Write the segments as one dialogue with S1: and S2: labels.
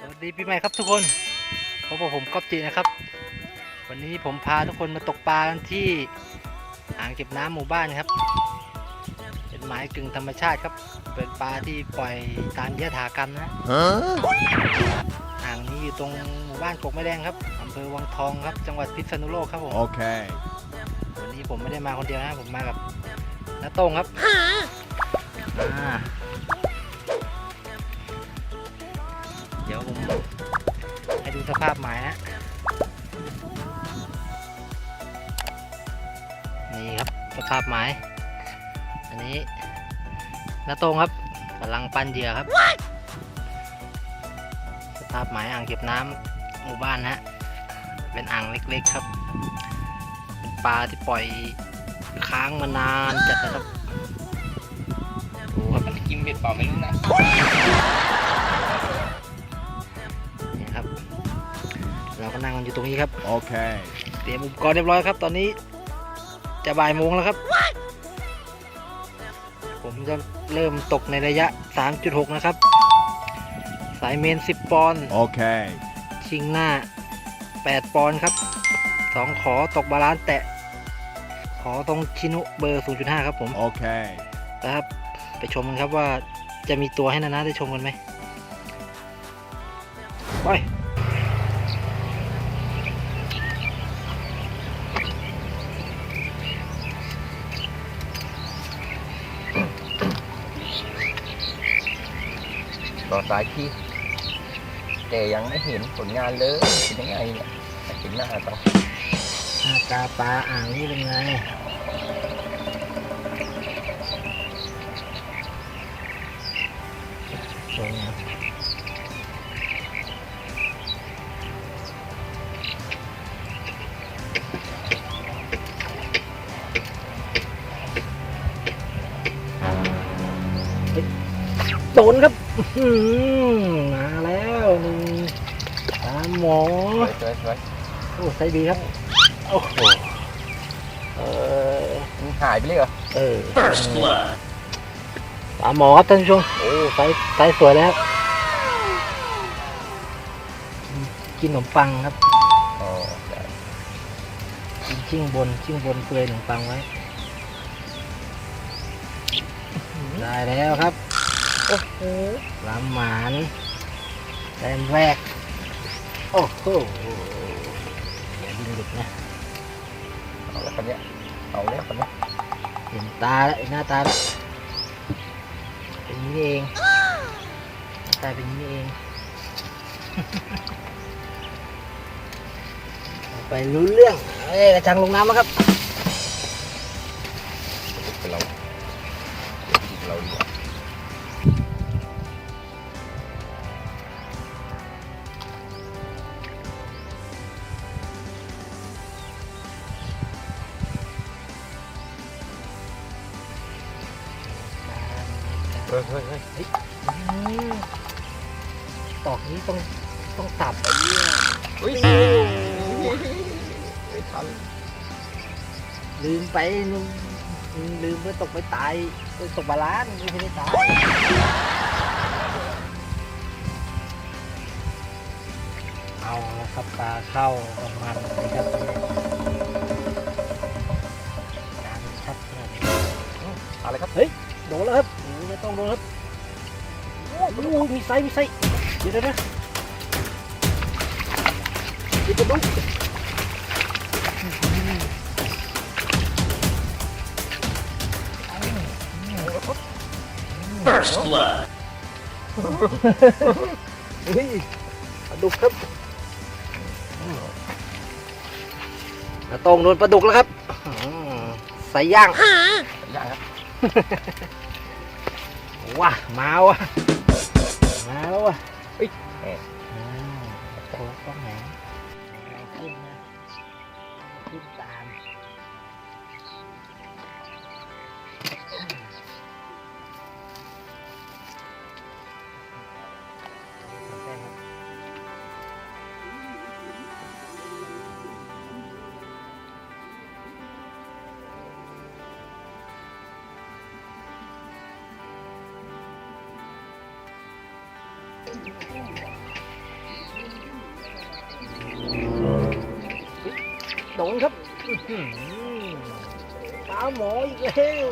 S1: สวัสดีปีใหม่ครับทุกคนพบกับผมก๊อฟจีนะครับ วันนี้ผมพาทุกคนมาตกปลากันที่อ่างเก็บน้ำหมู่บ้านครับ เป็นหมายกึ่งธรรมชาติครับ เป็นปลาที่ปล่อยตามยถากรรมนะอ่างนี้อยู่ตรงหมู่บ้านกกไม้แดงครับอำเภอวังทองครับ จังหวัดพิษณุโลกครับผม
S2: Okay.
S1: วันนี้ผมไม่ได้มาคนเดียวนะผมมากับน้าโต้งครับ เดี๋ยวผมให้ดูสภาพหมายนะ นี่ครับสภาพหมายอันนี้นาโต้งครับกำลังปั้นเหยื่อครับ สภาพหมายอ่างเก็บน้ำหมู่บ้านนะฮะ เป็นอ่างเล็กๆครับ เป็นปลาที่ปล่อยค้างมานานจัดนะครับดูครับ
S3: มันกินเบ็ดเปล่าไม่รู้นะ
S1: นั่งกันอยู่ตรงนี้ครับ
S2: Okay.
S1: เตรียมอุปกรณ์เรียบร้อยครับ ตอนนี้ จะบ่ายโมงแล้วครับ ผมจะเริ่มตกในระยะ 3.6 นะครับ สายเมน 10 ปอนด์
S2: Okay.
S1: ชิงหน้า 8 ปอนด์ครับ 2 ขอตกบาลานซ์แตะ ขอตรงชินุเบอร์ 0.5 ครับผม
S2: Okay.
S1: นะครับ ไปชมกันครับว่าจะมีตัวให้นานาได้ชมกันไหม
S3: ต่อสายที่แต่ยังไม่เห็นผลงานเลยเป็นยังไงเนี่ยอยากเห็นหน้าต่อ
S1: หน้าตาปลาอ่างนี่เป็นไงสวยงามโดนครับอื้อหือ มาแล้วหนึ่งตามหมอ
S3: สวยสวย
S1: โอ้ไซส์ดีครับโอ้โหเออ
S3: มันหายไปเลยเหรอ
S1: เออปลาหมอครับท่านผู้ชมโอ้ไซส์ไซส์สวยแล้วกินขนมปังครับ
S3: อ๋อได้
S1: กินชิ่งบนชิ่งบนเปลือยขนมปังไว้ ได้แล้วครับ โอ้โหลำหมานแต้มแรก โอ้โหอย่าดิ้นหลุดนะ
S3: เอาแล้วคนเนี้ยเอาแล้วคนเนี้ย
S1: เห็นตาแล้วเห็นหน้าตาแล้วเป็นนี่เองตาเป็นนี่เอง ไปรู้เรื่องเอ้ยกระชังลงน้ำแล้วครับ ตอกนี้ต้องต้องตับไอ้เนี่ย
S3: อุ้ยไม่ทัน
S1: ลืมไปนึงลืมไปตกไปตายไปตกบาลานซ์ไม่ได้ตายเอาละครับปลาเข้าออกมาเลยครับการชัดขนาดนี้
S3: อะไรครับ
S1: โดนแล้วครับโอ้ไม่ต้องโดนครับโอ้โหมีไซส์มีไซส์เดี๋ยวเดี๋ยวนะเดี๋ยวจะดูเฮ้ยปลาดุกครับกระตรงโดนปลาดุกแล้วครับอืมใส่ย่าง
S3: ย่างครับ
S1: ว้ามาว่ะมาแล้วว่ะ
S3: เฮ้ย
S1: โอ้ต้องไหน โดนครับอื้อหือปลาหมออีกแล้ว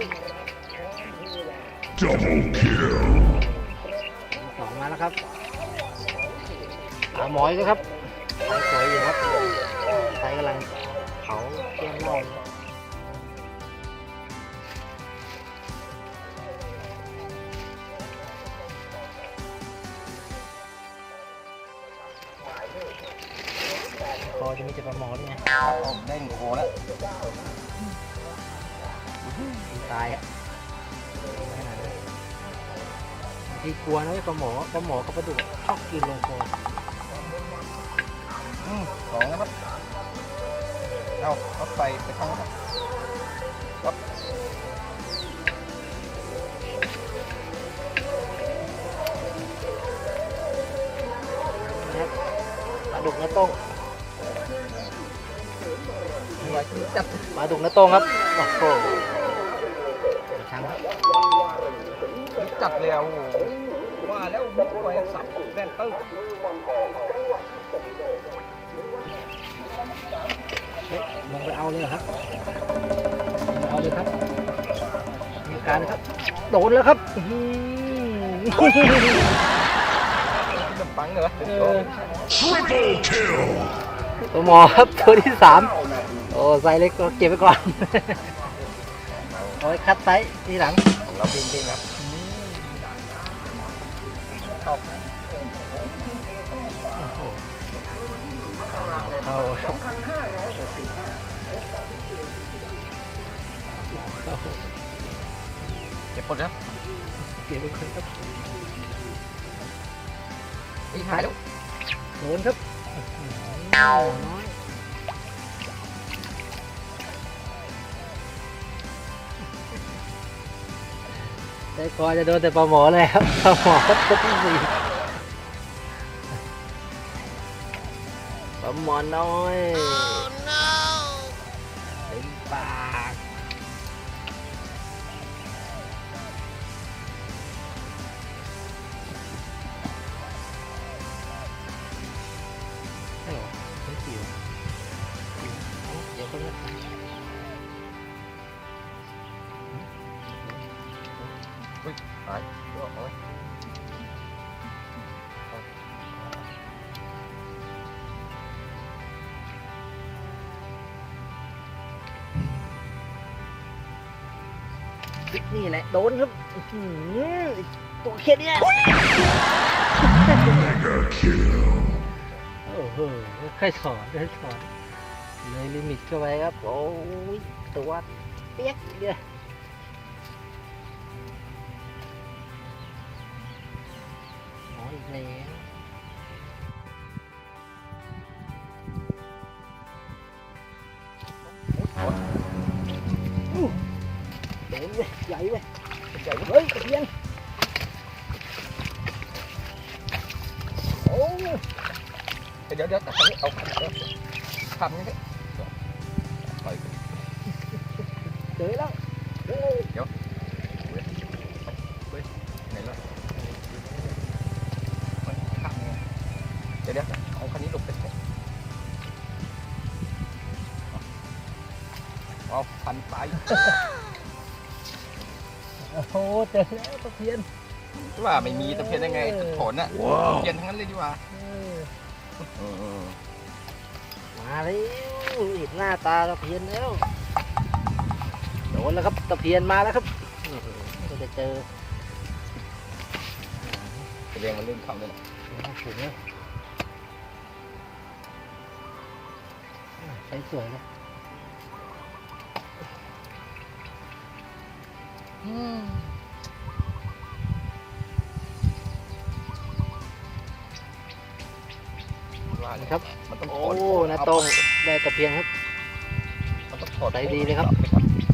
S2: Double kill.
S1: สองมาแล้วครับปลาหมออีกแล้วครับไซส์สวยอยู่ครับไซส์กำลังเผาเตี้ยนเหล่า อยู่คอจะมีแต่ปลาหมอด้วยไง
S3: เอาได้หนึ่งโคแล้ว
S1: ตายอะขนาดนั้นบางทีกลัวนะไอ้ปลาหมอปลาหมอกับปลาดุกชอบกินลงคอ
S3: อืมสองนะครับเอารถไฟไปข้างหน้าครับ
S1: นะครับปลาดุกน้าโต้ง
S3: มา
S1: ดุกน้าโต้งครับ โอ้โหช่างครับ
S3: จับเลยอะโอ้โหว่าแล้วมุกไว้สับแน่นตึ้ง
S1: เฮ้ยลงไปเอาเลยครับ เอาเลยครับ มีการครับ โดนแล้วครับอื้อหือ
S3: ขนมปังเหรอ
S1: เออ
S2: Triple kill.
S1: ตัวหมอครับตัวที่สาม อ้ไซส์เล็กก็เก็บไว้ก่อน เอาไว้คัดไซส์ทีหลัง
S3: ของเราจริงๆครับชอบ
S1: เข้าครับ
S3: เก็บหมดแล้ว
S1: เก็บไว้ก่อนครับ
S3: ไอ้หายแล้ว
S1: โดนครับ ใจคอจะโดนแต่ปลาหมอเลยครับปลาหมอครับตัวที่สี่ปลาหมอน้อย นี่แหละโดนครับอื้อหือตัวเค่เนี่ย
S2: Mega kill.
S1: โอ้โหค่อยถอนค่อยถอนเลยลิมิตเข้าไปครับ โอ้ยตัวเปียกเลย โดนเว้ยใหญ่เว้ย
S3: ใหญ่เลย
S1: เฮ้ยตะเพียนโอ้
S3: เดี๋ยวเดี๋ยวแต่
S1: โอ้โหเจอแล้วตะเพียน
S3: ว่าไม่มีตะเพียนยังไงจะถอนอะ
S2: Wow.
S3: เพียนทั้งนั้นเลยดีกว่า
S1: เออมาแล้วเห็นหน้าตาตะเพียนแล้วโดนแล้วครับตะเพียนมาแล้วครับอื้อหือก็จะเจอ
S3: แสดงมันเริ่มเข้าแล้วนะ
S1: ถึงแล้วใช้สวยเลย
S3: ว่าเลย
S1: ครับ
S3: มันต้องถ
S1: โอ้
S3: อน
S1: นาตรงได้ตะเพียนครับ
S3: มันต้องถอด
S1: ใจดีเลยครับ
S3: ไป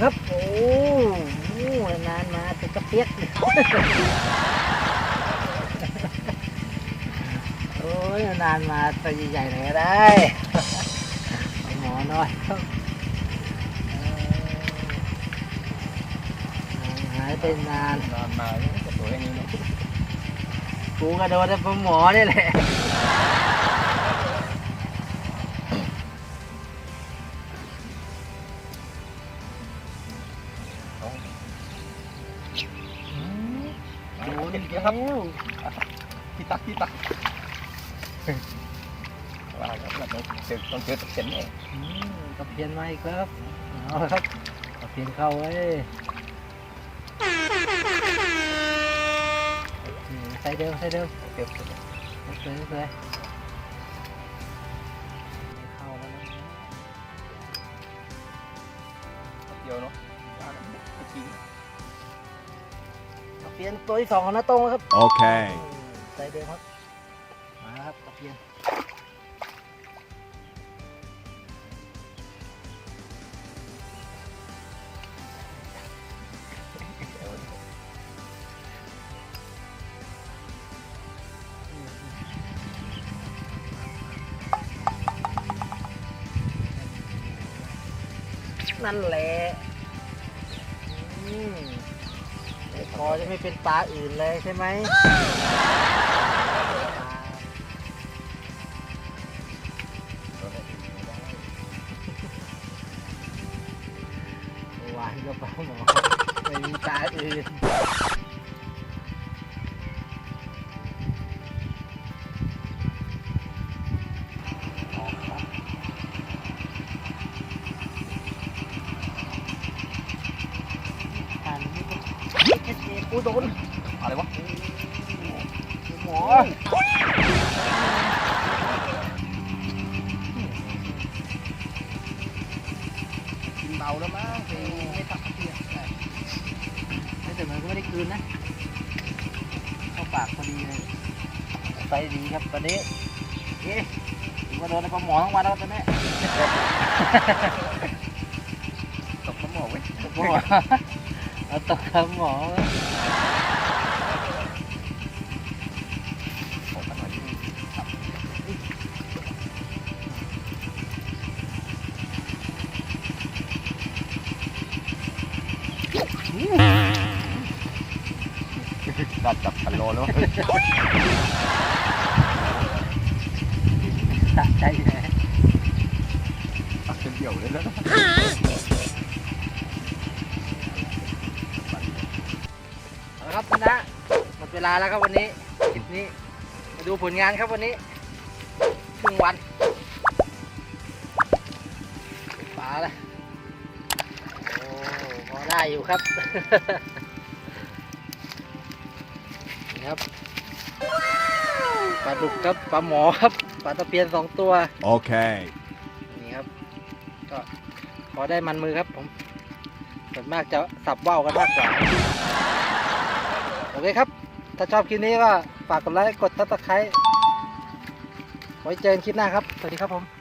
S1: ครับ โอ้โหนานมาเป็นกระเปียก โอ้ยนานมาตัวใหญ่ๆหน่อยก็ได้เอาหมอหน่อยครับเออหายไปนาน
S3: นอนมาเนี่ยก็ตัวแค่นี้นะ
S1: กูก็โดนแต่หมอนี่แหละ
S3: โอ้ยเดี๋ยวครับที่ตักที่ตักว่าแล้วเราต้องเจอต้องเจอตะเข็นเอง
S1: อืมกระเพียนมาอีกแล้วครับเอาละครับกระเพียนเข้าไว้อืมใส่เดิมใส่เดิม
S3: เก็บ
S1: สวย ตัวที่สองของน้าโต้งแล้วครับ
S2: Okay.
S1: ใส่เดิมครับ มาครับกระเพียนนั่นแหละ อ้คอจะไม่เป็นปลาอื่นเลยใช่ไหมหวานก็ปลาหมอไม่มีปลาอื่น นอะ
S3: ไรวะ
S1: หมอกินเบาแล้วมั้งไปไม่ตักเพียแต่แต่มันก็ไม่ได้คืนนะเข้าปากพอดีเลยไปดีครับตอนนี้เอ๊ะถือว่าโดนไอ้ปลาหมอทั้งวันแล้วตอนนี้
S3: ตกน้ำหมอกเว้ย
S1: ตกหมอ เอาตกกับหมอ
S3: ออกมาหน่อยดัดจับพันโลแล้ว
S1: สะใจแหม
S3: ตักเป็นเดี่ยวเลยแล้ว
S1: ลาแล้วครับวันนี้คลิปนี้ มาดูผลงานครับวันนี้ครึ่งวันปลาละโอ้พอได้อยู่ครับนี่ครับปลาดุกครับปลาหมอครับปลาตะเพียนสองตัว
S2: Okay.
S1: นี่ครับ ก็พอได้มันมือครับผมส่วนมากจะสับว่าวกันมากกว่าโอเคครับ ถ้าชอบคลิปนี้ก็ฝากกดไลค์กดติดตามไว้เจอกันคลิปหน้าครับ สวัสดีครับผม